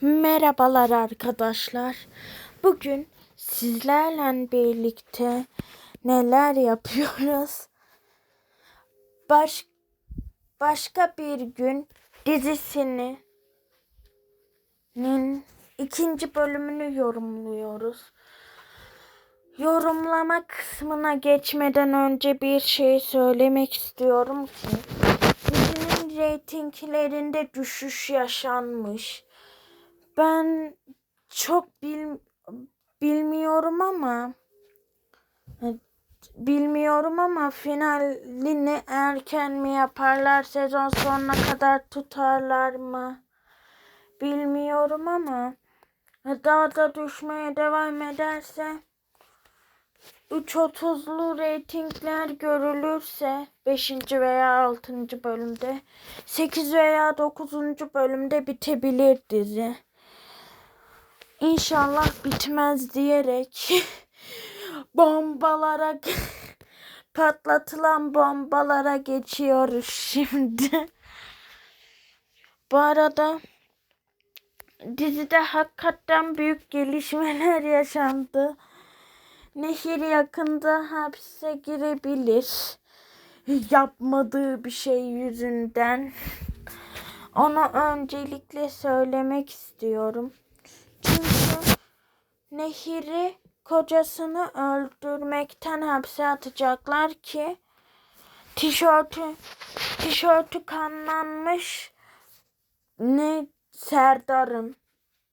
Merhabalar arkadaşlar. Bugün sizlerle birlikte neler yapıyoruz? Baş, başka bir gün dizisinin ikinci bölümünü yorumluyoruz. Yorumlama kısmına geçmeden önce bir şey söylemek istiyorum ki dizinin reytinglerinde düşüş yaşanmış. Ben çok bil, bilmiyorum ama bilmiyorum ama finalini erken mi yaparlar sezon sonuna kadar tutarlar mı bilmiyorum ama daha da düşmeye devam ederse 3.30'lu reytingler görülürse 5. veya 6. bölümde 8 veya 9. bölümde bitebilir dizi. İnşallah bitmez diyerek bombalara patlatılan bombalara geçiyoruz şimdi. Bu arada dizide hakikaten büyük gelişmeler yaşandı. Nehir yakında hapse girebilir. Yapmadığı bir şey yüzünden. Onu öncelikle söylemek istiyorum. Nehir'i kocasını öldürmekten hapse atacaklar ki tişörtü tişörtü kanlanmış ne Serdar'ın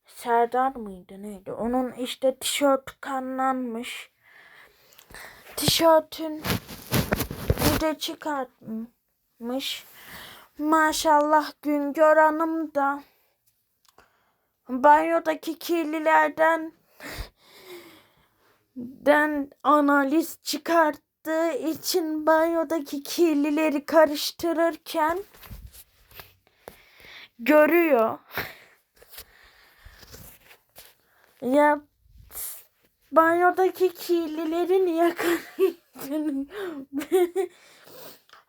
Serdar mıydı neydi? Onun işte tişörtü kanlanmış. Tişörtün de çıkartmış. Maşallah Güngör Hanım da banyodaki kirlilerden den analiz çıkarttığı için banyodaki kirlileri karıştırırken görüyor. Ya banyodaki kirlilerin yakaladığını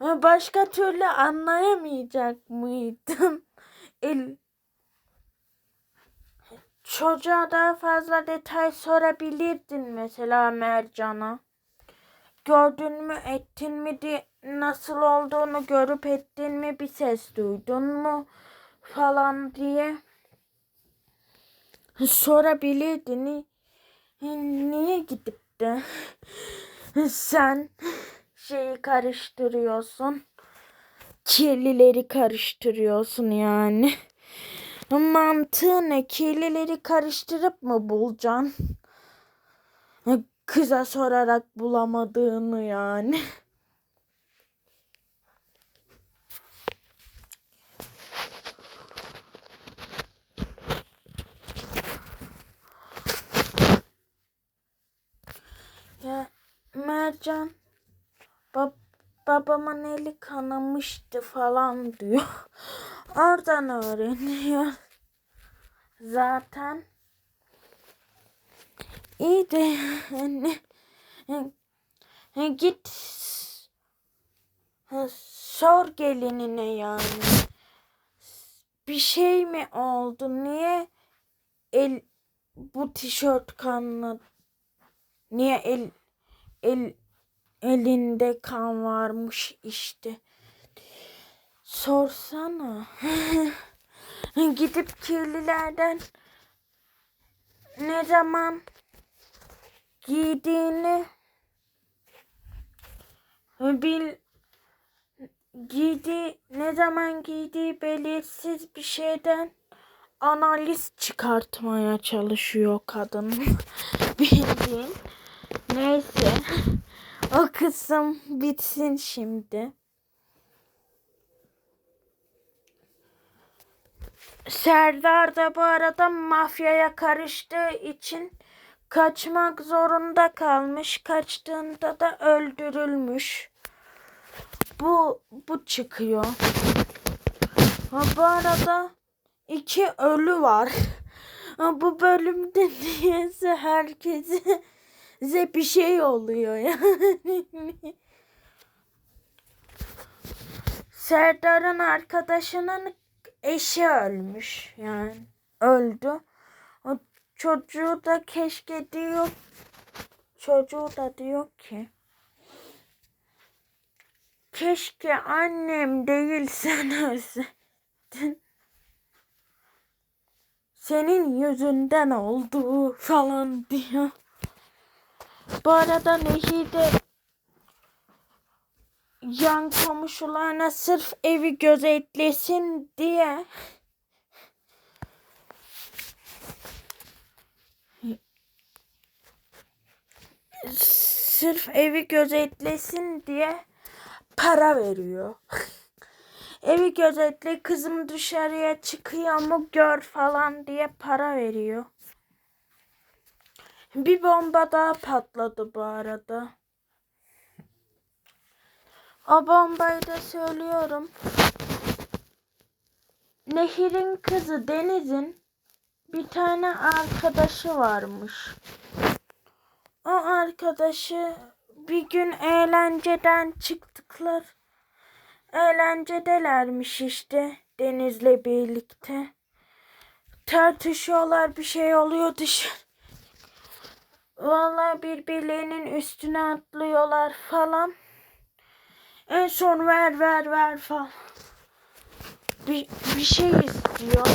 başka türlü anlayamayacak mıydım? El Çocuğa daha fazla detay sorabilirdin mesela Mercan'a. Gördün mü ettin mi diye nasıl olduğunu görüp ettin mi bir ses duydun mu falan diye sorabilirdin. Niye gidip de sen şeyi karıştırıyorsun? Kirlileri karıştırıyorsun yani. Mantığı ne? Kirlileri karıştırıp mı bulacaksın? Kıza sorarak bulamadığını yani. Ya Mercan bab babamın eli kanamıştı falan diyor. Oradan öğreniyor. Zaten iyi de yani git sor gelinine yani. Bir şey mi oldu? Niye el bu tişört kanlı? Niye el el elinde kan varmış işte. Sorsana. Gidip kirlilerden ne zaman giydiğini bil giydi ne zaman giydiği belirsiz bir şeyden analiz çıkartmaya çalışıyor kadın. Bildiğin. Neyse. O kısım bitsin şimdi Serdar da bu arada mafyaya karıştığı için kaçmak zorunda kalmış. Kaçtığında da öldürülmüş. Bu bu çıkıyor. Ha, bu arada iki ölü var. Ha, bu bölümde niyeyse herkese bir şey oluyor yani. Serdar'ın arkadaşının eşi ölmüş yani öldü. O çocuğu da keşke diyor. Çocuğu da diyor ki keşke annem değil sen ölseydin. Senin yüzünden oldu falan diyor. Bu arada Nehir'de yan komşularına sırf evi gözetlesin diye sırf evi gözetlesin diye para veriyor. evi gözetle kızım dışarıya çıkıyor mu gör falan diye para veriyor. Bir bomba daha patladı bu arada. O bombayı da söylüyorum. Nehir'in kızı Deniz'in bir tane arkadaşı varmış. O arkadaşı bir gün eğlenceden çıktıklar. Eğlencedelermiş işte Deniz'le birlikte. Tartışıyorlar bir şey oluyor dışarı. Vallahi birbirlerinin üstüne atlıyorlar falan. En son ver ver ver falan. Bir, bir şey istiyor.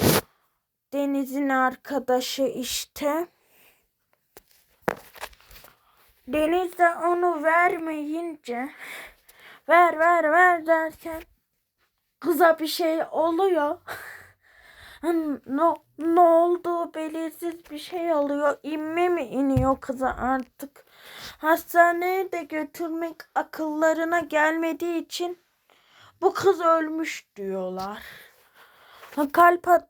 Deniz'in arkadaşı işte. Deniz de onu vermeyince ver ver ver derken kıza bir şey oluyor. ne, ne olduğu belirsiz bir şey oluyor. İnme mi iniyor kıza artık. Hastaneye de götürmek akıllarına gelmediği için bu kız ölmüş diyorlar. Ha, kalp at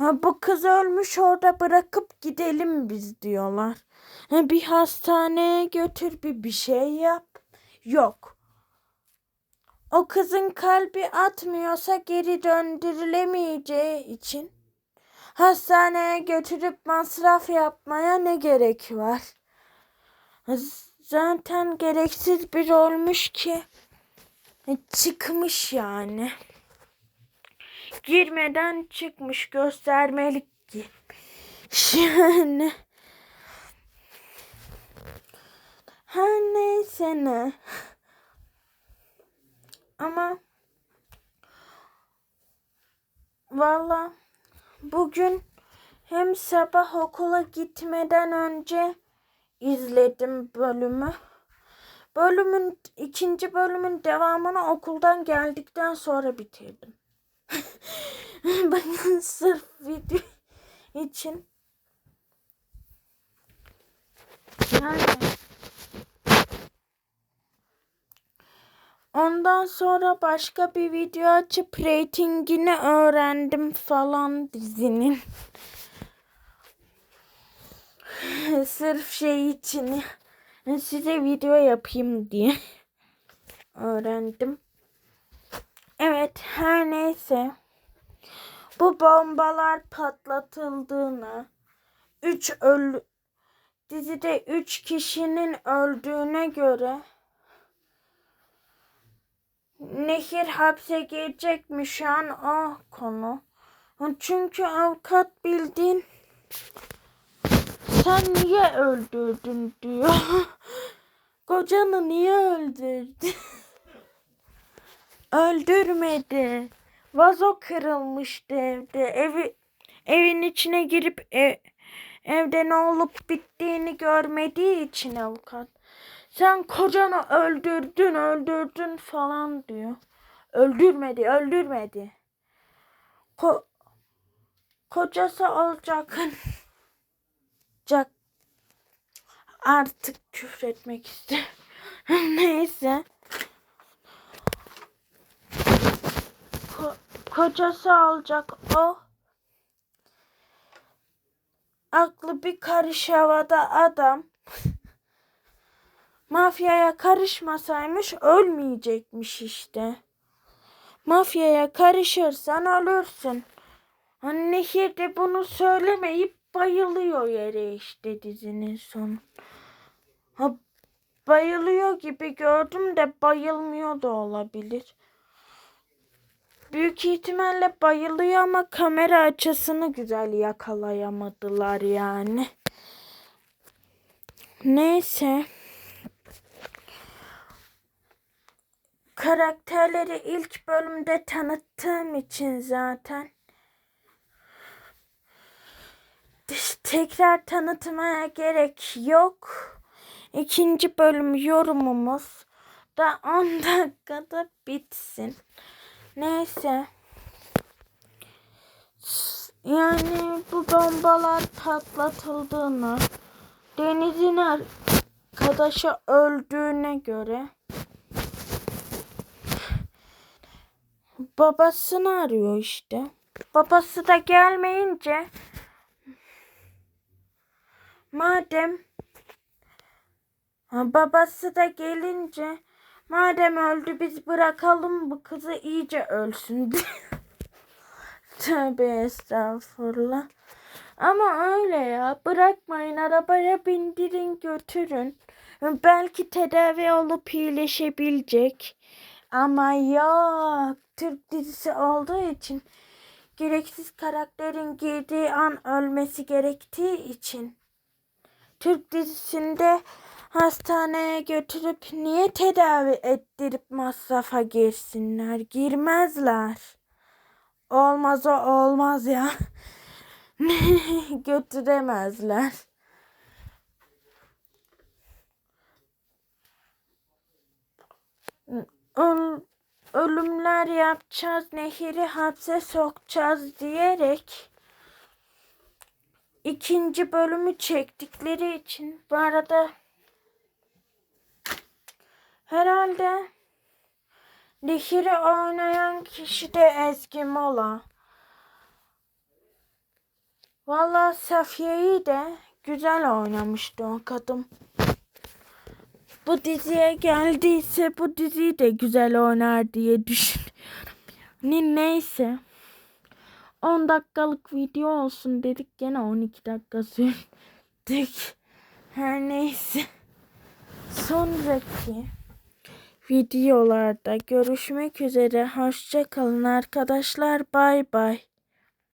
Ha, bu kız ölmüş orada bırakıp gidelim biz diyorlar. Ha, bir hastaneye götür bir bir şey yap. Yok. O kızın kalbi atmıyorsa geri döndürülemeyeceği için hastaneye götürüp masraf yapmaya ne gerek var? Zaten gereksiz bir olmuş ki çıkmış yani. Girmeden çıkmış göstermelik gibi. Yani her neyse ne. Ama valla bugün hem sabah okula gitmeden önce izledim bölümü. Bölümün ikinci bölümün devamını okuldan geldikten sonra bitirdim. Bakın sırf video için. Yani Ondan sonra başka bir video açıp reytingini öğrendim falan dizinin. Sırf şey için size video yapayım diye öğrendim. Evet her neyse. Bu bombalar patlatıldığını, 3 ölü dizide 3 kişinin öldüğüne göre Nehir hapse girecekmiş şu an o konu. Çünkü avukat bildiğin sen niye öldürdün diyor. Kocanı niye öldürdün? Öldürmedi. Vazo kırılmıştı evde. Evi evin içine girip ev, evde ne olup bittiğini görmediği için avukat. Sen kocanı öldürdün, öldürdün falan diyor. Öldürmedi, öldürmedi. Ko kocası olacak. Cak artık küfretmek ister. Neyse. Ko kocası olacak o. Aklı bir karış havada adam mafyaya karışmasaymış ölmeyecekmiş işte. Mafyaya karışırsan ölürsün. Hani Nehir de bunu söylemeyip bayılıyor yere işte dizinin sonu. Ha, bayılıyor gibi gördüm de bayılmıyor da olabilir. büyük ihtimalle bayılıyor ama kamera açısını güzel yakalayamadılar yani. Neyse. Karakterleri ilk bölümde tanıttığım için zaten tekrar tanıtmaya gerek yok. İkinci bölüm yorumumuz da 10 dakikada bitsin. Neyse. Yani bu bombalar patlatıldığını, Deniz'in arkadaşı öldüğüne göre babasını arıyor işte. Babası da gelmeyince madem babası da gelince madem öldü biz bırakalım bu kızı iyice ölsün diye. Tövbe estağfurullah. Ama öyle ya. Bırakmayın arabaya bindirin götürün. Belki tedavi olup iyileşebilecek. Ama yok. Türk dizisi olduğu için gereksiz karakterin girdiği an ölmesi gerektiği için. Türk dizisinde hastaneye götürüp niye tedavi ettirip masrafa girsinler? Girmezler. Olmaz o olmaz ya. Götüremezler. Öl, ölümler yapacağız, nehiri hapse sokacağız diyerek ikinci bölümü çektikleri için bu arada herhalde Nehir'i oynayan kişi de Ezgi Mola. Valla Safiye'yi de güzel oynamıştı o kadın. Bu diziye geldiyse bu diziyi de güzel oynar diye düşünüyorum. Ne neyse. 10 dakikalık video olsun dedik gene 12 dakika sürdük. Her neyse. Sonraki videolarda görüşmek üzere. Hoşça kalın arkadaşlar. Bay bay.